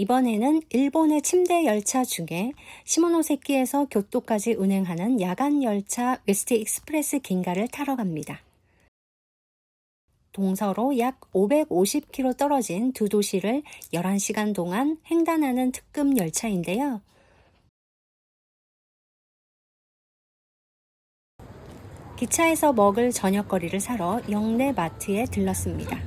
이번에는 일본의 침대 열차 중에 시모노세키에서 교토까지 운행하는 야간 열차 웨스트 익스프레스 긴가를 타러 갑니다. 동서로 약 550km 떨어진 두 도시를 11시간 동안 횡단하는 특급 열차인데요. 기차에서 먹을 저녁거리를 사러 영내 마트에 들렀습니다.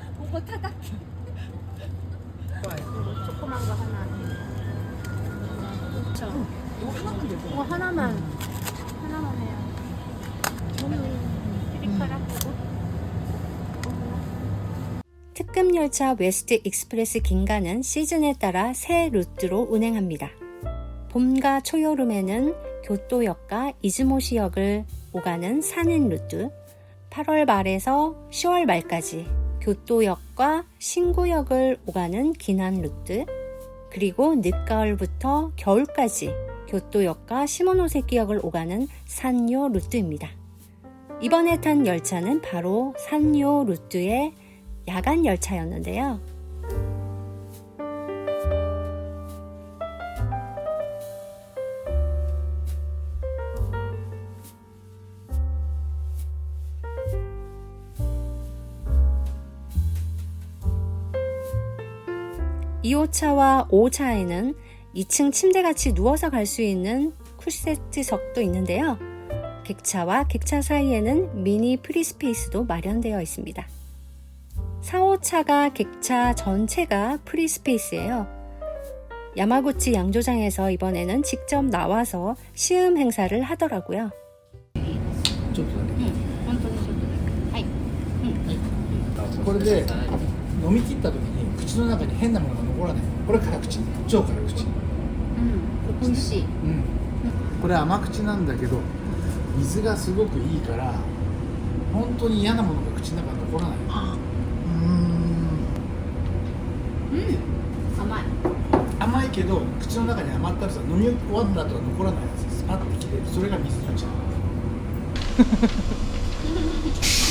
그렇죠. 이거 하나만 하나만 해요. 피리카라. 특급 열차 웨스트 익스프레스 긴가는 시즌에 따라 새 루트로 운행합니다. 봄과 초여름에는 교토역과 이즈모시역을 오가는 산행 루트, 8월 말에서 10월 말까지 교토역과 신구역을 오가는 기난 루트, 그리고 늦가을부터 겨울까지 교토역과 시모노세키역을 오가는 산요 루트입니다. 이번에 탄 열차는 바로 산요 루트의 야간 열차였는데요. 이 호차와 5호차에는 2층 침대같이 누워서 갈 수 있는 쿨세트석도 있는데요. 객차와 객차 사이에는 미니 프리스페이스도 마련되어 있습니다. 4호차가 객차 전체가 프리스페이스예요. 야마구치 양조장에서 이번에는 직접 나와서 시음 행사를 하더라고요. ちょっとだけ本当にちょっとだけ。はい。これで 飲み切った時に口の中に変なものが残らない。これ辛口。超辛口。うん。美味しい。うん。これ甘口なんだけど水がすごくいいから本当に嫌なものが口の中に残らない。うん。うん。甘い。甘いけど口の中に甘ったるさ飲み終わった後は残らないやつです。パッて切れる。それが水の茶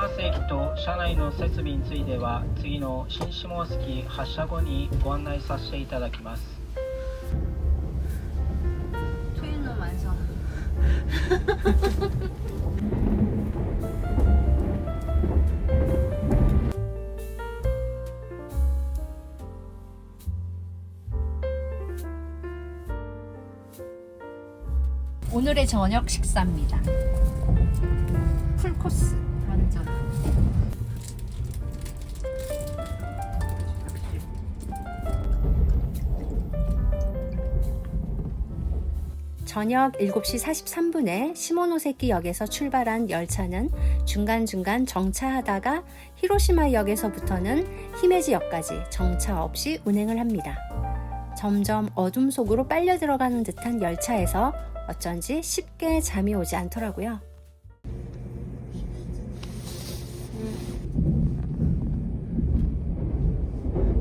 有馬駅と車内の設備については次の新下関発車後にご案内させていただきます 토요는 완성. 오늘의 저녁 식사입니다. 풀 코스 완전. 저녁 7시 43분에 시모노세키 역에서 출발한 열차는 중간중간 정차하다가 히로시마 역에서부터는 히메지 역까지 정차 없이 운행을 합니다. 점점 어둠 속으로 빨려 들어가는 듯한 열차에서 어쩐지 쉽게 잠이 오지 않더라고요.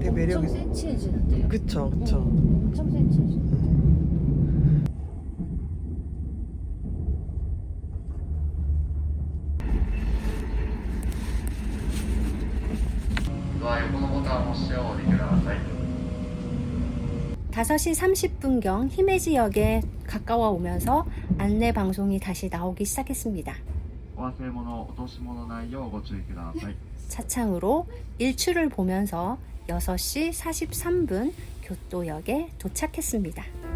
되게 매력 엄청 있 센치해지는데요. 그쵸 그쵸 엄청 센치해지. 다섯 시 30분경 히메지역에 가까워 오면서 안내 방송이 다시 나오기 시작했습니다. お忘れ物、落とし物ないようご注意ください。 차창으로 일출을 보면서 6시 43분 교토역에 도착했습니다.